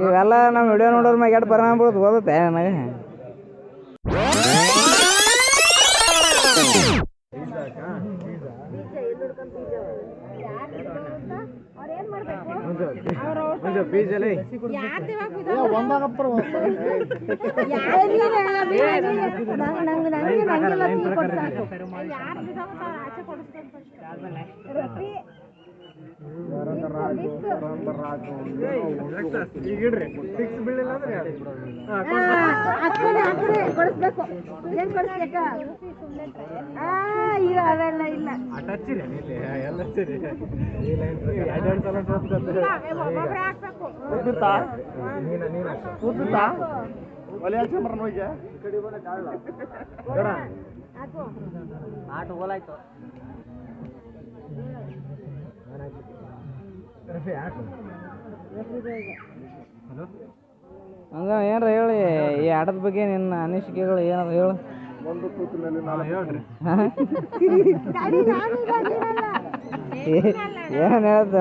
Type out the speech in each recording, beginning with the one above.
ಇವೆಲ್ಲ ನಮ್ಮ ವಿಡಿಯೋ ನೋಡೋರ್ ಮ್ಯಾಗ ಎಷ್ಟು ಪರಿಣಾಮ ಬೀಳೋದು ಓದುತ್ತೆ ನನಗೆ. ಏನ್ ಒಬ್ಬೊಬ್ರೆ ಹಾಕ್ಬೇಕು ಹಾಕು ಆಟ ಓಲಾಯ್ತು ಹಂಗ ಏನ್ರ ಹೇಳಿ ಈ ಆಟದ ಬಗ್ಗೆ ನಿನ್ನ ಅನಿಸಿಕೆಗಳು ಏನಾರ ಹೇಳು. ಏನ್ ಹೇಳ್ತ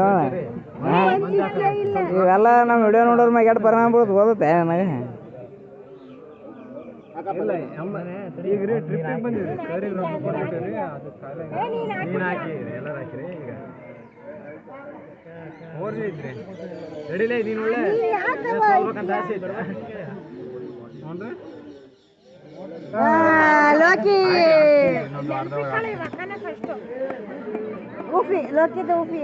ಇವೆಲ್ಲ ನಮ್ಮ ವಿಡಿಯೋ ನೋಡೋರ್ ಮ್ಯಾಗ ಎರಡು ಪರಿಣಾಮ ಬೀಳೋದು ಓದುತ್ತೆ ನನಗೆ ಇಲ್ಲಿ ಯಾಕವ್ವ ಆ, ಲೋಕಿ. ಉಫಿ ಲೋಕಿದ ಉಫಿ